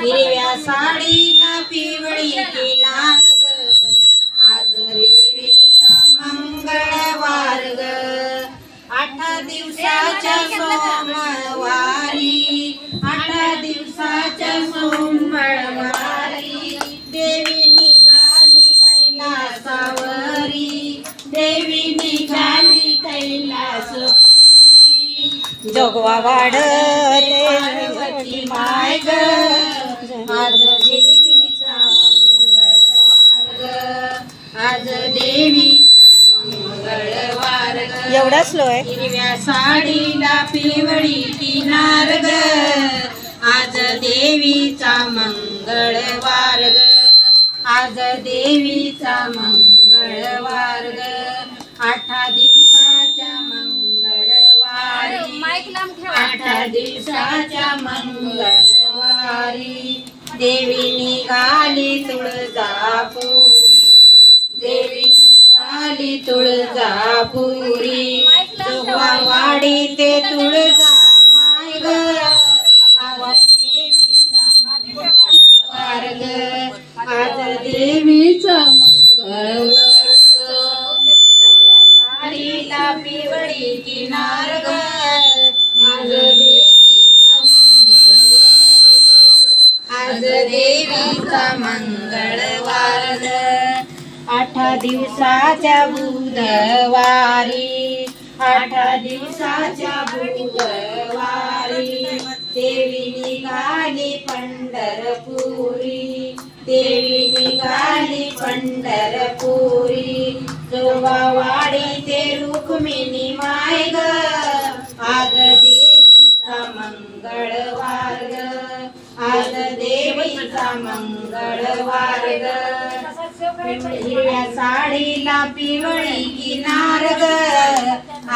हिरव्या साडीला पिवळी किनार ग आज देवीचा मंगळवार ग. आठ दिवसाच्या सोमवारी आठ दिवसाच्या सोमवारी. देवी निघाली कैलासावरी देवी निघाली कैलासपुरी. जोगवा वाढते माय ग. आज देवीचा मंगळवार. ग आज देवीचा मंगळवार. ग एवढा स्लो आहे. हिरव्या साडीला पिवळी किनार ग. आज देवीचा मंगळवार ग. आज देवीचा मंगळवार ग. आठा दिवसाच्या मंगळवारी. आठा दिवसाच्या मंगळवारी देवी निघाली तुळजापुरी. देवी निघाली तुळजापुरी. जोगवा वाडी ते तुळजा माय ग आज देवीचा मंगळ. सारीला पिवळी किनार ग. आज दिवसाच्या बुधवारी आठ दिवसाच्या बुधवारी देवी निघाली पंढरपुरी देवी निघाली पंढरपुरी वाडी ते रुक्मिणी माय ग. मंगळवार हिरव्या साडीला पिवळी किनार ग.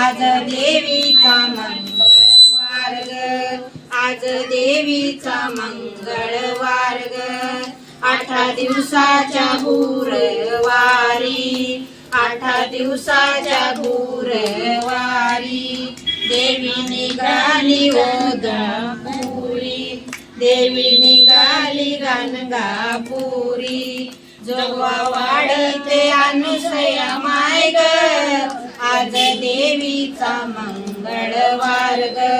आज देवीचा मंगळवार ग आज देवीचा मंगळवार ग आठा दिवसाच्या गुरुवारी आठा दिवसाच्या भूरवारी देवी निघाली ओदपुरी देवी निघाली गणगापुरी जोवा वाढते अनुसया माय ग आज देवीचा मंगळवार ग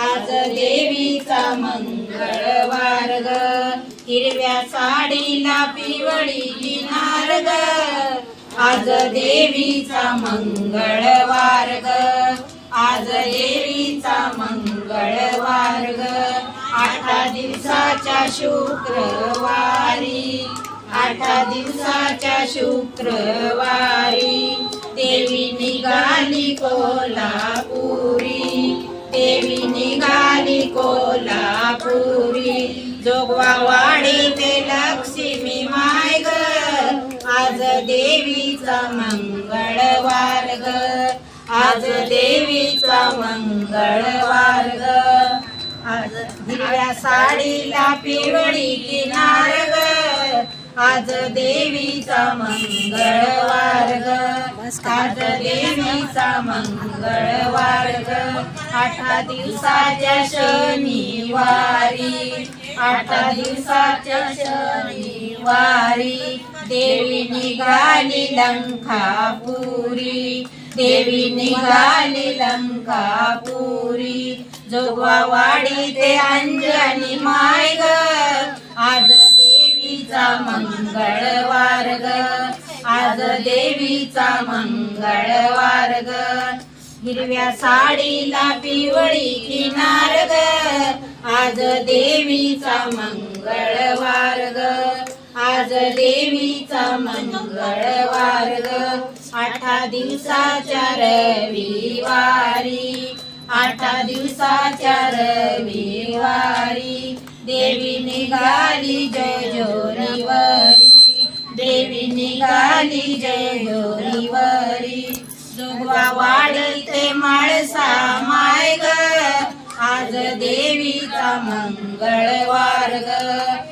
आज देवीचा मंगळवार ग हिरव्या साडीला पिवळी नारग ग आज देवीचा मंगळवार ग आज देवीचा मंगळवार ग दिवसाच्या शुक्रवारी. आठा दिवसाच्या शुक्रवारी. देवी निघाली कोल्हापुरी. देवी निघाली कोल्हापुरी. जोगवा वाडी ते लक्ष्मी माय ग आज देवीचा मंगळवार ग. आज देवीचा मंगळवार ग. आज हिरव्या साडीला पिवळी किनार ग. आज देवीचा मंगळवार ग. आज देवीचा मंगळवार ग. आठा दिवसाच्या शनिवारी आठा दिवसाच्या शनिवारी देवी निघाली लंखापुरी देवी निघाली लंकापुरी. जोगवा ते अंजनी माय ग आज देवीचा मंगळवार ग आज देवीचा मंगळवार ग हिरव्या साडीला पिवळी किनार ग आज देवीचा मंगळवार ग आज देवीचा मंगळवार ग आठा दिवसाच्या रविवारी आठा दिवसाच्या रविवारी देवी निघाली जय जोरीवरी देवी निघाली जय जोरीवरी. जोगवा वाढते माळसा माय ग आज देवीचा मंगळवार. ग